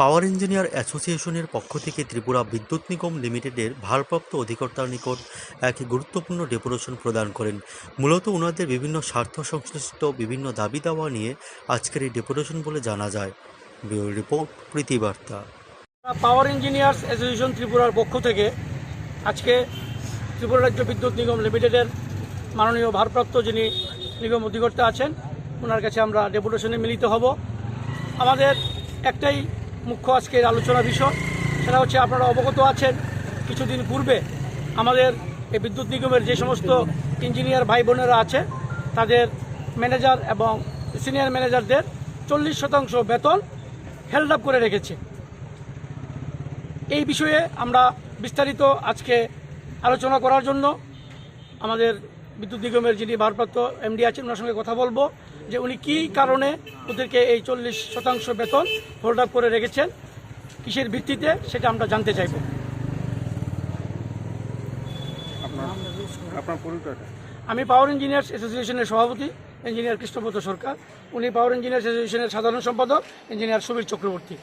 পাওয়ার engineer অ্যাসোসিয়েশনের পক্ষ থেকে ত্রিপুরা বিদ্যুৎ নিগম লিমিটেডের ভারপ্রাপ্ত অধিকর্তার নিকট এক গুরুত্বপূর্ণ ডেপুটেশন প্রদান করেন। মূলত ওনাদের বিভিন্ন স্বার্থ সংশ্লিষ্ট বিভিন্ন দাবি দাওয়া নিয়ে আজকের এই ডেপুটেশন বলে জানা যায়। রিপোর্ট প্রীতিবার্তা পাওয়ার ইঞ্জিনিয়ার্স অ্যাসোসিয়েশন ত্রিপুরার পক্ষ থেকে আজকে ত্রিপুরা রাজ্য বিদ্যুৎ নিগম লিমিটেডের মাননীয় ভারপ্রাপ্ত যিনি নিগম অধিকর্তা আছেন ওনার কাছে আমরা ডেপুটেশনে মিলিত হব। আমাদের একটাই মুখ্য আজকের আলোচনা বিষয়, সেটা হচ্ছে আপনারা অবগত আছেন, কিছুদিন পূর্বে আমাদের এই বিদ্যুৎ নিগমের যে সমস্ত ইঞ্জিনিয়ার ভাই বোনেরা আছে, তাদের ম্যানেজার এবং সিনিয়র ম্যানেজারদের চল্লিশ শতাংশ বেতন হেল্ড আপ করে রেখেছে। এই বিষয়ে আমরা বিস্তারিত আজকে আলোচনা করার জন্য আমাদের বিদ্যুৎ নিগমের যিনি ভারপ্রাপ্ত এমডি আছেন ওনার সঙ্গে কথা বলব যে উনি কী কারণে ওদেরকে এই চল্লিশ শতাংশ বেতন হোল্ড আপ করে রেখেছেন কিসের ভিত্তিতে সেটা আমরা জানতে চাইব। আমি পাওয়ার ইঞ্জিনিয়ার্স অ্যাসোসিয়েশনের সভাপতি ইঞ্জিনিয়ার কৃষ্ণপত সরকার। উনি পাওয়ার ইঞ্জিনিয়ার্স অ্যাসোসিয়েশনের সাধারণ সম্পাদক ইঞ্জিনিয়ার সুবীর চক্রবর্তী।